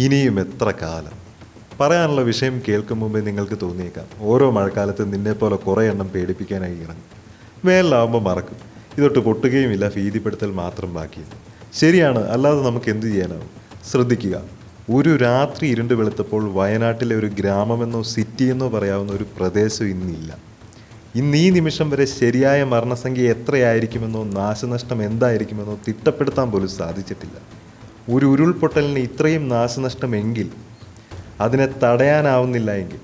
ഇനിയും എത്ര കാലം? പറയാനുള്ള വിഷയം കേൾക്കും മുമ്പേ നിങ്ങൾക്ക് തോന്നിയേക്കാം. ഓരോ മഴക്കാലത്ത് നിന്നെപ്പോലെ കുറേ എണ്ണം പേടിപ്പിക്കാനായി ഇറങ്ങും. മേലിലാവുമ്പോൾ മറക്കും. ഇതൊട്ട് പൊട്ടുകയുമില്ല ഭീതിപ്പെടുത്തൽ മാത്രം ബാക്കിയത് ശരിയാണ് അല്ലാതെ നമുക്ക് എന്ത് ചെയ്യാനാവും? ശ്രദ്ധിക്കുക. ഒരു രാത്രി ഇരുണ്ട് വെളുത്തപ്പോൾ വയനാട്ടിലെ ഒരു ഗ്രാമമെന്നോ സിറ്റിയെന്നോ പറയാവുന്ന ഒരു പ്രദേശം ഇന്നില്ല. ഇന്ന് ഈ നിമിഷം വരെ ശരിയായ മരണസംഖ്യ എത്രയായിരിക്കുമെന്നോ നാശനഷ്ടം എന്തായിരിക്കുമെന്നോ തിട്ടപ്പെടുത്താൻ പോലും സാധിച്ചിട്ടില്ല. ഒരു ഉരുൾപൊട്ടലിന് ഇത്രയും നാശനഷ്ടമെങ്കിൽ അതിനെ തടയാനാവുന്നില്ല എങ്കിൽ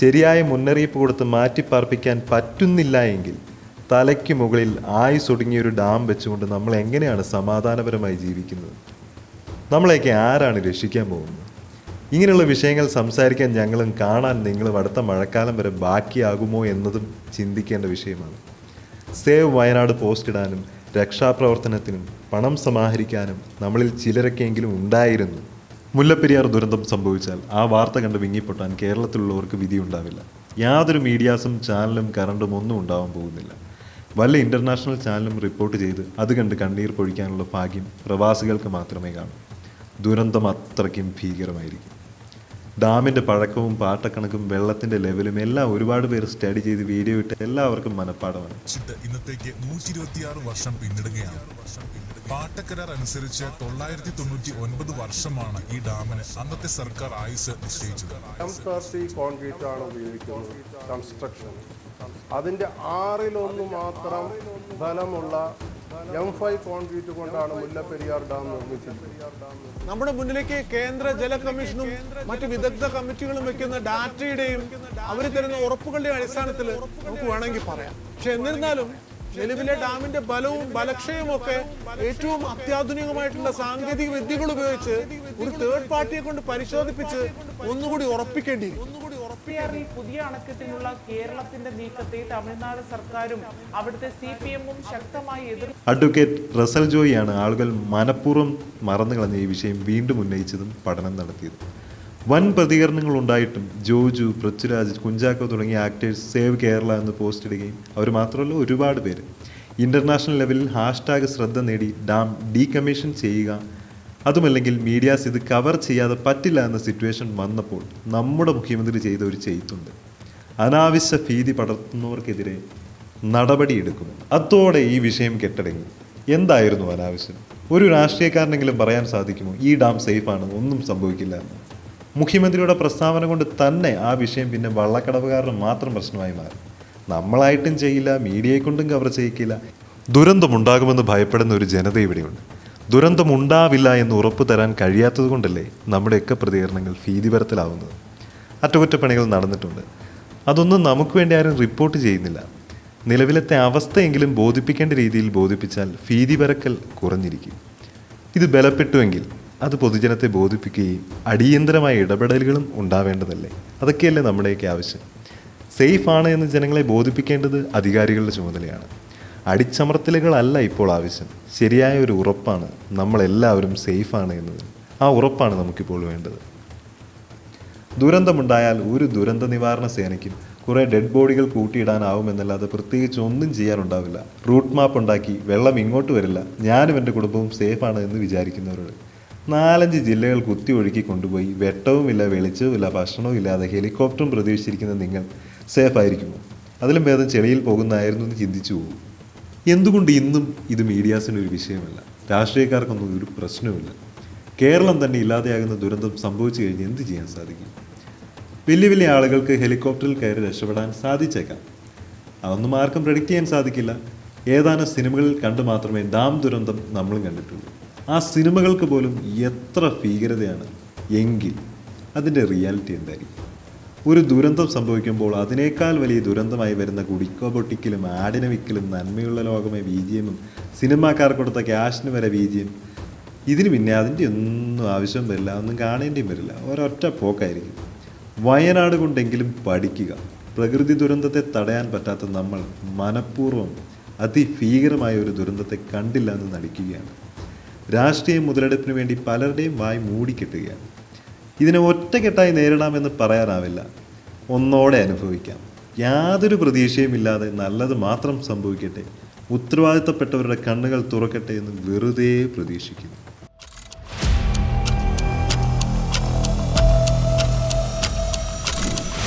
ശരിയായ മുന്നറിയിപ്പ് കൊടുത്ത് മാറ്റിപ്പാർപ്പിക്കാൻ പറ്റുന്നില്ല എങ്കിൽ തലയ്ക്ക് മുകളിൽ ഒരു ഡാം വെച്ചുകൊണ്ട് നമ്മൾ എങ്ങനെയാണ് സമാധാനപരമായി ജീവിക്കുന്നത്? നമ്മളെയൊക്കെ ആരാണ് രക്ഷിക്കാൻ പോകുന്നത്? ഇങ്ങനെയുള്ള വിഷയങ്ങൾ സംസാരിക്കാൻ ഞങ്ങളും കാണാൻ നിങ്ങളും അടുത്ത മഴക്കാലം വരെ ബാക്കിയാകുമോ എന്നതും ചിന്തിക്കേണ്ട വിഷയമാണ്. സേവ് വയനാട് പോസ്റ്റ് ഇടാനും രക്ഷാപ്രവർത്തനത്തിനും പണം സമാഹരിക്കാനും നമ്മളിൽ ചിലരൊക്കെയെങ്കിലും ഉണ്ടായിരുന്നു. മുല്ലപ്പെരിയാർ ദുരന്തം സംഭവിച്ചാൽ ആ വാർത്ത കണ്ട് വിങ്ങിപ്പൊട്ടാൻ കേരളത്തിലുള്ളവർക്ക് വിധി ഉണ്ടാവില്ല യാതൊരു മീഡിയാസും ചാനലും കറണ്ടും ഒന്നും ഉണ്ടാവാൻ പോകുന്നില്ല. വല്ല ഇന്റർനാഷണൽ ചാനലും റിപ്പോർട്ട് ചെയ്ത് അത് കണ്ട് കണ്ണീർ പൊഴിക്കാനുള്ള ഭാഗ്യം പ്രവാസികൾക്ക് മാത്രമേ കാണൂ. ദുരന്തം അത്രയ്ക്കും ഭീകരമായിരിക്കും. ഡാമിന്റെ പഴക്കവും പാട്ടക്കണക്കും വെള്ളത്തിന്റെ ലെവലും എല്ലാം ഒരുപാട് പേര് സ്റ്റഡി ചെയ്ത് വീഡിയോ ഇട്ട് എല്ലാവർക്കും മനഃപ്പാടമാണ്. ഇന്നത്തേക്ക് നൂറ്റി ഇരുപത്തിയാറ് വർഷം പിന്നിടുകയാണ്. പാട്ടക്കരാർ അനുസരിച്ച് തൊള്ളായിരത്തി തൊണ്ണൂറ്റി ഒൻപത് വർഷമാണ് ഈ ഡാമിന് അന്നത്തെ സർക്കാർ ആയുസ് നിശ്ചയിച്ചത്. കോൺക്രീറ്റ് ആണ് ഉപയോഗിക്കുന്നത് കൺസ്ട്രക്ഷൻ അതിന്റെ ആറിലൊന്ന് മാത്രം ബലമുള്ള എം ഫൈവ് കോൺക്രീറ്റ് കൊണ്ടാണ് മുല്ലപ്പെരിയാർ ഡാം നിർമ്മിച്ചത് നമ്മുടെ മുന്നിലേക്ക് കേന്ദ്ര ജല കമ്മീഷനും മറ്റു വിദഗ്ധ കമ്മിറ്റികളും വെക്കുന്ന ഡാറ്റയുടെയും അവർ തരുന്ന ഉറപ്പുകളുടെയും അടിസ്ഥാനത്തിൽ നമുക്ക് വേണമെങ്കിൽ പറയാം. പക്ഷെ എന്നിരുന്നാലും നിലവിലെ ഡാമിന്റെ ബലവും ബലക്ഷയവും ഒക്കെ ഏറ്റവും അത്യാധുനികമായിട്ടുള്ള സാങ്കേതിക വിദ്യകൾ ഉപയോഗിച്ച് ഒരു തേർഡ് പാർട്ടിയെ കൊണ്ട് പരിശോധിപ്പിച്ച് ഒന്നുകൂടി ഉറപ്പിക്കേണ്ടിയിരിക്കും ഒന്നുകൂടി കുറ്റിയാറിൽ പുതിയ അണക്കെട്ടിനുള്ള കേരളത്തിന്റെ നീക്കത്തെ തമിഴ്നാട് സർക്കാരും അവിടുത്തെ സി പി എമ്മും ശക്തമായി എതിർ അഡ്വക്കേറ്റ് റസൽ ജോയിയാണ് ആളുകൾ മനഃപൂർവം മറന്നു കളഞ്ഞ ഈ വിഷയം വീണ്ടും ഉന്നയിച്ചതും പഠനം നടത്തിയതും. വൻ പ്രതികരണങ്ങൾ ഉണ്ടായിട്ടും ജോജു പൃഥ്വിരാജ് കുഞ്ചാക്കോ തുടങ്ങിയ ആക്ടേഴ്സ് സേവ് കേരള എന്ന് പോസ്റ്റ് ഇടുകയും അവർ മാത്രമല്ല ഒരുപാട് പേര്. ഇന്റർനാഷണൽ ലെവലിൽ ഹാഷ്ടാഗ് ശ്രദ്ധ നേടി ഡാം ഡീകമ്മീഷൻ ചെയ്യുക അതുമല്ലെങ്കിൽ മീഡിയാസ് ഇത് കവർ ചെയ്യാതെ പറ്റില്ല എന്ന സിറ്റുവേഷൻ വന്നപ്പോൾ നമ്മുടെ മുഖ്യമന്ത്രി ചെയ്ത ഒരു ചെയ്തുണ്ട്. അനാവശ്യ ഭീതി പടർത്തുന്നവർക്കെതിരെ നടപടിയെടുക്കും. അതോടെ ഈ വിഷയം കെട്ടടങ്ങി. എന്തായിരുന്നു അനാവശ്യം? ഒരു രാഷ്ട്രീയക്കാരനെങ്കിലും പറയാൻ സാധിക്കുമോ? ഈ ഡാം സേഫാണ് ഒന്നും സംഭവിക്കില്ല എന്ന്. മുഖ്യമന്ത്രിയുടെ പ്രസ്താവന കൊണ്ട് തന്നെ ആ വിഷയം പിന്നെ വള്ളക്കടവുകാരന് മാത്രം പ്രശ്നമായി മാറി. നമ്മളായിട്ടും ചെയ്യില്ല മീഡിയയെ കൊണ്ടും കവർ ചെയ്യിക്കില്ല. ദുരന്തമുണ്ടാകുമെന്ന് ഭയപ്പെടുന്ന ഒരു ജനത ഇവിടെയുണ്ട്. ദുരന്തമുണ്ടാവില്ല എന്ന് ഉറപ്പ് തരാൻ കഴിയാത്തത് കൊണ്ടല്ലേ നമ്മുടെയൊക്കെ പ്രതികരണങ്ങൾ ഭീതിപരത്തിലാവുന്നത് അറ്റകുറ്റപ്പണികൾ നടന്നിട്ടുണ്ട്. അതൊന്നും നമുക്ക് വേണ്ടി ആരും റിപ്പോർട്ട് ചെയ്യുന്നില്ല. നിലവിലത്തെ അവസ്ഥയെങ്കിലും ബോധിപ്പിക്കേണ്ട രീതിയിൽ ബോധിപ്പിച്ചാൽ ഭീതി പരക്കൽ കുറഞ്ഞിരിക്കും. ഇത് ബലപ്പെട്ടുവെങ്കിൽ അത് പൊതുജനത്തെ ബോധിപ്പിക്കുകയും അടിയന്തരമായ ഇടപെടലുകളും ഉണ്ടാവേണ്ടതല്ലേ? അതൊക്കെയല്ലേ നമ്മുടെയൊക്കെ ആവശ്യം. സേഫ് ആണ് എന്ന് ജനങ്ങളെ ബോധിപ്പിക്കേണ്ടത് അധികാരികളുടെ ചുമതലയാണ്. അടിച്ചമർത്തലുകളല്ല ഇപ്പോൾ ആവശ്യം. ശരിയായ ഒരു ഉറപ്പാണ്. നമ്മളെല്ലാവരും സേഫാണ് എന്നത്. ആ ഉറപ്പാണ് നമുക്കിപ്പോൾ വേണ്ടത്. ദുരന്തമുണ്ടായാൽ ഒരു ദുരന്ത നിവാരണ സേനയ്ക്കും കുറേ ഡെഡ് ബോഡികൾ കൂട്ടിയിടാനാവുമെന്നല്ലാതെ പ്രത്യേകിച്ച് ഒന്നും ചെയ്യാനുണ്ടാവില്ല. റൂട്ട് മാപ്പ് ഉണ്ടാക്കി വെള്ളം ഇങ്ങോട്ട് വരില്ല. ഞാനും എന്റെ കുടുംബവും സേഫാണ് എന്ന് വിചാരിക്കുന്നവരോട്. നാലഞ്ച് ജില്ലകൾ കുത്തി ഒഴുക്കി കൊണ്ടുപോയി വെട്ടവുമില്ല വെളിച്ചവുമില്ല ഭക്ഷണവും ഇല്ലാതെ ഹെലികോപ്റ്ററും പ്രതീക്ഷിച്ചിരിക്കുന്ന നിങ്ങൾ സേഫായിരിക്കുമോ? അതിലും ഭേദം ചെളിയിൽ പോകുന്നതായിരുന്നു എന്ന് ചിന്തിച്ചു പോകും എന്തുകൊണ്ട് ഇന്നും ഇത് മീഡിയാസിന് ഒരു വിഷയമല്ല? രാഷ്ട്രീയക്കാർക്കൊന്നും ഒരു പ്രശ്നവുമില്ല. കേരളം തന്നെ ഇല്ലാതെയാകുന്ന ദുരന്തം സംഭവിച്ചു കഴിഞ്ഞ് എന്ത് ചെയ്യാൻ സാധിക്കും? വലിയ വലിയ ആളുകൾക്ക് ഹെലികോപ്റ്ററിൽ കയറി രക്ഷപ്പെടാൻ സാധിച്ചേക്കാം. അതൊന്നും ആർക്കും പ്രഡിക്റ്റ് ചെയ്യാൻ സാധിക്കില്ല. ഏതാനും സിനിമകളിൽ കണ്ടു മാത്രമേ ഡാം ദുരന്തം നമ്മളും കണ്ടിട്ടുള്ളൂ. ആ സിനിമകൾക്ക് പോലും എത്ര ഭീകരതയാണ് എങ്കിൽ അതിന്റെ റിയാലിറ്റി എന്തായിരിക്കും? ഒരു ദുരന്തം സംഭവിക്കുമ്പോൾ അതിനേക്കാൾ വലിയ ദുരന്തമായി വരുന്ന കുടിക്കോ പൊട്ടിക്കലും നന്മയുള്ള ലോകമേ എമ്മും സിനിമാക്കാർ കൊടുത്ത ക്യാഷിന് വരെ ബീജിയം ഇതിന് പിന്നെ അതിന്റെ ഒന്നും ആവശ്യം വരില്ല ഒന്നും കാണേണ്ടിയും വരില്ല. ഒരൊറ്റ പോക്കായിരിക്കും. വയനാട് കൊണ്ടെങ്കിലും പഠിക്കുക. പ്രകൃതി ദുരന്തത്തെ തടയാൻ പറ്റാത്ത നമ്മൾ മനഃപൂർവം അതിഭീകരമായ ഒരു ദുരന്തത്തെ കണ്ടില്ല എന്ന് നടിക്കുകയാണ്. രാഷ്ട്രീയ മുതലെടുപ്പിന് വേണ്ടി പലരുടെയും വായി മൂടിക്കെട്ടുകയാണ്. ഇതിനെ ഒറ്റക്കെട്ടായി നേരിടാമെന്ന് പറയാനാവില്ല. ഒന്നോടെ അനുഭവിക്കാം. യാതൊരു പ്രതീക്ഷയുമില്ലാതെ നല്ലത് മാത്രം സംഭവിക്കട്ടെ. ഉത്തരവാദിത്തപ്പെട്ടവരുടെ കണ്ണുകൾ തുറക്കട്ടെ എന്ന് വെറുതെ പ്രതീക്ഷിക്കുന്നു.